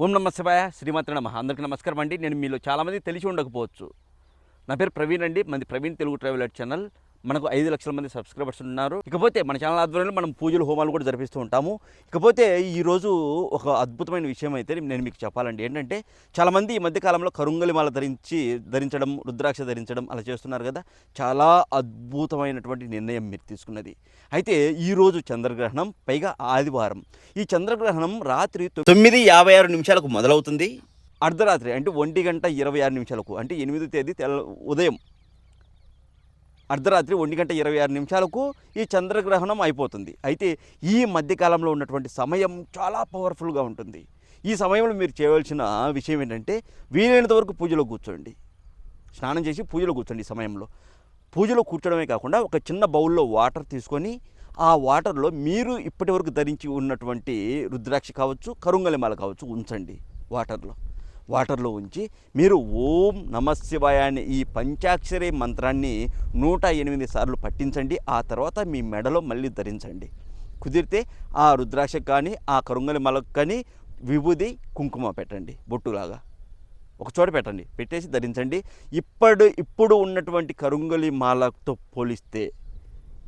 ఓం నమ శివాయ శ్రీమాత్రి నమ. అందరికీ నమస్కారం అండి. నేను మీలో చాలామంది తెలిసి ఉండకపోవచ్చు. నా పేరు ప్రవీణ్ అండి. మంది ప్రవీణ్ తెలుగు ట్రావెల్ ఛానల్. మనకు ఐదు లక్షల మంది సబ్స్క్రైబర్స్ ఉన్నారు. ఇకపోతే మన ఛానల్ ఆధ్వర్యంలో మనం పూజలు హోమాలు కూడా జరిపిస్తూ ఉంటాము. ఇకపోతే ఈరోజు ఒక అద్భుతమైన విషయం అయితే నేను మీకు చెప్పాలండి. ఏంటంటే చాలామంది ఈ మధ్యకాలంలో కరుంగలి మాల ధరించి ధరించడం రుద్రాక్ష ధరించడం అలా చేస్తున్నారు కదా. చాలా అద్భుతమైనటువంటి నిర్ణయం మీరు తీసుకున్నది. అయితే ఈరోజు చంద్రగ్రహణం పైగా ఆదివారం. ఈ చంద్రగ్రహణం రాత్రి తొమ్మిది యాభై ఆరు నిమిషాలకు మొదలవుతుంది. అర్ధరాత్రి అంటే ఒంటి గంట ఇరవై ఆరు నిమిషాలకు అంటే ఎనిమిదో తేదీ తెల్ల ఉదయం. అర్ధరాత్రి ఒంటి గంట ఇరవై ఆరు నిమిషాలకు ఈ చంద్రగ్రహణం అయిపోతుంది. అయితే ఈ మధ్యకాలంలో ఉన్నటువంటి సమయం చాలా పవర్ఫుల్గా ఉంటుంది. ఈ సమయంలో మీరు చేయవలసిన విషయం ఏంటంటే వీలైనంత వరకు పూజలో కూర్చోండి. స్నానం చేసి పూజలో కూర్చోండి ఈ సమయంలో. పూజలో కూర్చోడమే కాకుండా ఒక చిన్న బౌల్లో వాటర్ తీసుకొని ఆ వాటర్లో మీరు ఇప్పటివరకు ధరించి ఉన్నటువంటి రుద్రాక్ష కావచ్చు కరుంగలిమాల కావచ్చు ఉంచండి వాటర్లో. వాటర్లో ఉంచి మీరు ఓం నమశివాయ అనే ఈ పంచాక్షరి మంత్రాన్ని నూట ఎనిమిది సార్లు పట్టించండి ఆ తర్వాత మీ మెడలో మళ్ళీ ధరించండి. కుదిరితే ఆ రుద్రాక్ష కానీ ఆ కరుంగలి మలకు కానీ విభూది కుంకుమ పెట్టండి బొట్టులాగా. ఒక చోట పెట్టండి. పెట్టేసి ధరించండి. ఇప్పుడు ఇప్పుడు ఉన్నటువంటి కరుంగలి మాలతో పోలిస్తే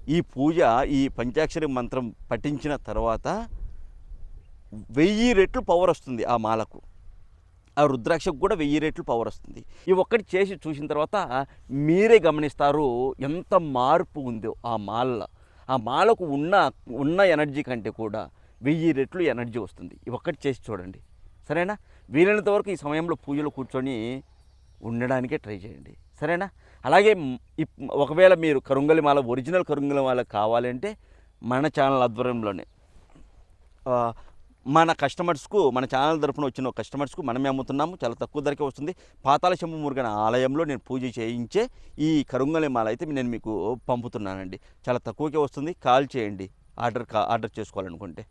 ఈ పూజ ఈ పంచాక్షరి మంత్రం పఠించిన తర్వాత వెయ్యి రెట్లు పవర్ వస్తుంది ఆ మాలకు. ఆ రుద్రాక్షకు కూడా వెయ్యి రెట్లు పవర్ వస్తుంది. ఈ ఒక్కటి చేసి చూసిన తర్వాత మీరే గమనిస్తారు ఎంత మార్పు ఉందో ఆ మాల. ఆ మాలకు ఉన్న ఉన్న ఎనర్జీ కంటే కూడా వెయ్యి రెట్లు ఎనర్జీ వస్తుంది. ఇవి ఒక్కటి చేసి చూడండి. సరేనా? వీలైనంత వరకు ఈ సమయంలో పూజలు కూర్చొని ఉండడానికే ట్రై చేయండి. సరేనా? అలాగే ఇప్- ఒకవేళ మీరు కరుంగలి మాల ఒరిజినల్ కరుంగలి మాల కావాలంటే మన ఛానల్ ఆధ్వర్యంలోనే మన కస్టమర్స్కు మన ఛానల్ తరఫున వచ్చిన కస్టమర్స్కు మనమే అమ్ముతున్నాము. చాలా తక్కువ ధరకే వస్తుంది. పాతాల శంభు మురుగన ఆలయంలో నేను పూజ చేయించే ఈ కరుంగలి మాల అయితే నేను మీకు పంపుతున్నానండి. చాలా తక్కువకే వస్తుంది. కాల్ చేయండి. ఆర్డర్ కా ఆర్డర్ చేసుకోవాలనుకుంటే.